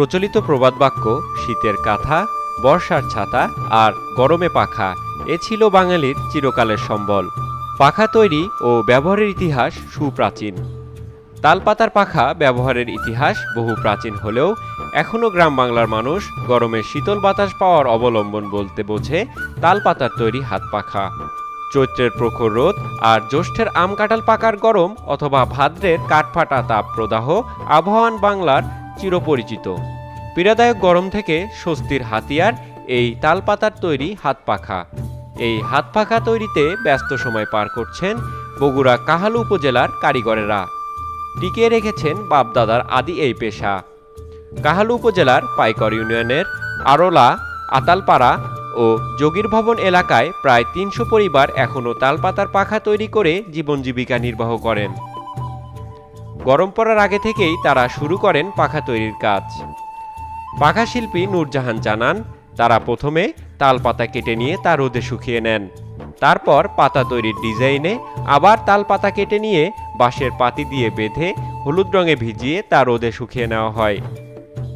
প্রচলিত প্রবাদ বাক্য শীতের কাঁথা, বর্ষার ছাতা আর গরমে পাখা, এ ছিল বাঙালির চিরকালের সম্বল। পাখা তৈরি ও ব্যবহারের ইতিহাস সুপ্রাচীন। তালপাতার পাখা ব্যবহারের ইতিহাস বহু প্রাচীন হলেও এখনও গ্রাম বাংলার মানুষ গরমে শীতল বাতাস পাওয়ার অবলম্বন বলতে বোঝে তালপাতার তৈরি হাত পাখা। চৈত্রের প্রখর রোদ আর জ্যৈষ্ঠের আম কাঁঠাল পাকার গরম অথবা ভাদ্রের কাঠফাটা তাপ প্রদাহ আবহাওয়ান বাংলার চিরপরিচিত। পীড়াদায়ক গরম থেকে স্বস্তির হাতিয়ার এই তালপাতার তৈরি হাত পাখা এই হাত পাখা তৈরিতে ব্যস্ত সময় পার করছেন বগুড়া কাহালু উপজেলার কারিগরেরা। টিকিয়ে রেখেছেন বাপদাদার আদি এই পেশা। কাহালু উপজেলার পাইকর ইউনিয়নের আরোলা, আতালপাড়া ও যোগীর ভবন এলাকায় প্রায় তিনশো পরিবার এখনও তালপাতার পাখা তৈরি করে জীবন জীবিকা নির্বাহ করেন। গরম পড়ার আগে থেকেই তারা শুরু করেন পাখা তৈরির কাজ। পাখা শিল্পী নূরজাহান জানান, তারা প্রথমে তাল পাতা কেটে নিয়ে তা রোদে শুকিয়ে নেন। তারপর পাতা তৈরির ডিজাইনে আবার তাল পাতা কেটে নিয়ে বাঁশের পাতি দিয়ে বেঁধে হলুদ রঙে ভিজিয়ে তা রোদে শুকিয়ে নেওয়া হয়।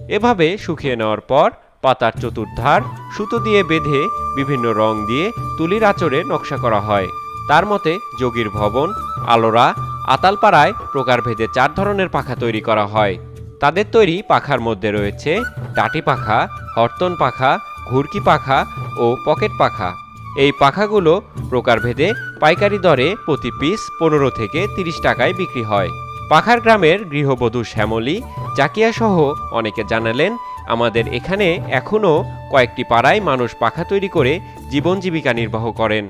এভাবে শুকিয়ে নেওয়ার পর পাতার চতুর্ধার সুতো দিয়ে বেঁধে বিভিন্ন রং দিয়ে তুলির আচরে নকশা করা হয়। তার মতে যোগীর ভবন, আলোরা আতালপাড়ায় প্রকারভেদে চার ধরনের পাখা তৈরি করা হয়। তাদের তৈরি পাখার মধ্যে রয়েছে টাটি পাখা, হর্তন পাখা, ঘুরকি পাখা ও পকেট পাখা। এই পাখাগুলো প্রকারভেদে পাইকারি দরে প্রতি পিস পনেরো থেকে তিরিশ টাকায় বিক্রি হয়। পাখার গ্রামের গৃহবধূ শ্যামলী জাকিয়া সহ অনেকে জানালেন, আমাদের এখানে এখনও কয়েকটি পাড়ায় মানুষ পাখা তৈরি করে জীবন জীবিকা নির্বাহ করেন।